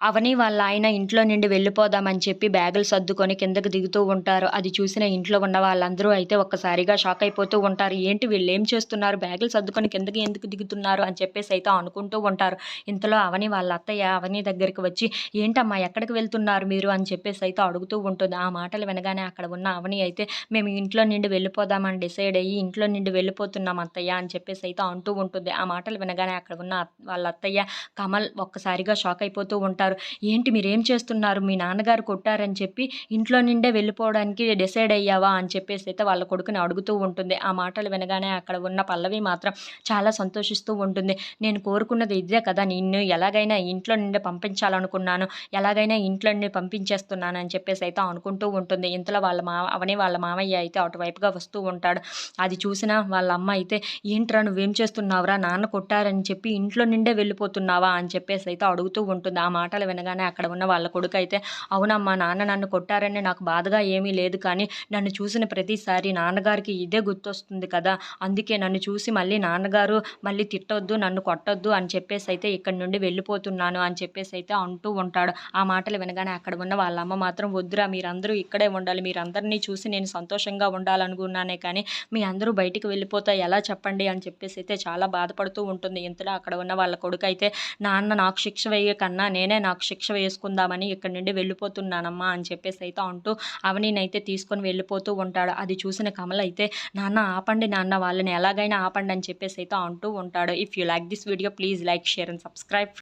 అవని వాళ్ళ ఆయన ఇంట్లో నుండి వెళ్ళిపోదామని చెప్పి బ్యాగులు సర్దుకొని కిందకి దిగుతూ ఉంటారు. అది చూసిన ఇంట్లో ఉన్న వాళ్ళందరూ అయితే ఒక్కసారిగా షాక్ అయిపోతూ ఉంటారు. ఏంటి వీళ్ళు ఏం చేస్తున్నారు? బ్యాగులు సర్దుకొని కిందకి ఎందుకు దిగుతున్నారు? అని చెప్పేసి అయితే అనుకుంటూ ఉంటారు. ఇంతలో అవని వాళ్ళ అత్తయ్య అవని దగ్గరికి వచ్చి ఏంటమ్మా ఎక్కడికి వెళ్తున్నారు మీరు? అని చెప్పేసి అయితే అడుగుతూ ఉంటుంది. ఆ మాటలు వినగానే అక్కడ ఉన్న అవని అయితే మేము ఇంట్లో నుండి వెళ్ళిపోదామని డిసైడ్ అయ్యి ఇంట్లో నుండి వెళ్ళిపోతున్నాం అత్తయ్య అని చెప్పేసి అయితే అంటూ ఉంటుంది. ఆ మాటలు వినగానే అక్కడ ఉన్న వాళ్ళ అత్తయ్య కమల్ ఒక్కసారిగా షాక్ అయిపోతూ ఉంటారు. ఏంటి మీరేం చేస్తున్నారు? మీ నాన్నగారు కొట్టారని చెప్పి ఇంట్లో నిండే వెళ్ళిపోవడానికి డిసైడ్ అయ్యావా? అని చెప్పేసి అయితే వాళ్ళ కొడుకుని అడుగుతూ ఉంటుంది. ఆ మాటలు వినగానే అక్కడ ఉన్న పల్లవి మాత్రం చాలా సంతోషిస్తూ ఉంటుంది. నేను కోరుకున్నది ఇదే కదా నిన్ను ఎలాగైనా ఇంట్లో నుండి పంపించాలనుకున్నాను. ఎలాగైనా ఇంట్లో నుండి పంపించేస్తున్నాను అని చెప్పేసి అయితే అనుకుంటూ ఉంటుంది. ఇంతలో వాళ్ళ మా అవనే వాళ్ళ మామయ్య అయితే అటువైపుగా వస్తూ ఉంటాడు. అది చూసిన వాళ్ళ అమ్మ అయితే ఏంట్రా నువ్వేం చేస్తున్నావురా? నాన్న కొట్టారని చెప్పి ఇంట్లో నిండే వెళ్ళిపోతున్నావా? అని చెప్పేసి అయితే అడుగుతూ ఉంటుంది. ఆ మాటలు వినగానే అక్కడ ఉన్న వాళ్ళ కొడుకు అయితే అవునమ్మా నాన్న నన్ను కొట్టారని నాకు బాధగా ఏమీ లేదు కానీ నన్ను చూసిన ప్రతిసారి నాన్నగారికి ఇదే గుర్తొస్తుంది కదా అందుకే నన్ను చూసి మళ్ళీ నాన్నగారు మళ్ళీ తిట్టొద్దు నన్ను కొట్టొద్దు అని చెప్పేసి అయితే ఇక్కడి నుండి వెళ్ళిపోతున్నాను అని చెప్పేసి అయితే అంటూ ఉంటాడు. ఆ మాటలు వినగానే అక్కడ ఉన్న వాళ్ళ అమ్మ మాత్రం వద్దురా మీరందరూ ఇక్కడే ఉండాలి మీరందరినీ చూసి నేను సంతోషంగా ఉండాలనుకున్నానే కానీ మీ అందరూ బయటికి వెళ్ళిపోతే ఎలా చెప్పండి అని చెప్పేసి అయితే చాలా బాధపడుతూ ఉంటుంది. ఇంతలో అక్కడ ఉన్న వాళ్ళ కొడుకు అయితే నాన్న నాకు శిక్ష వేయ కన్నా నేనే నాకు శిక్ష వేసుకుందామని ఇక్కడి నుండి వెళ్ళిపోతున్నానమ్మా అని చెప్పేసి అయితే అంటూ అవనీనైతే తీసుకొని వెళ్ళిపోతూ ఉంటాడు. అది చూసిన కమల్ అయితే నాన్న ఆపండి నాన్న వాళ్ళని ఎలాగైనా ఆపండి అని చెప్పేసి అయితే అంటూ ఉంటాడు. If you like this video please like share and subscribe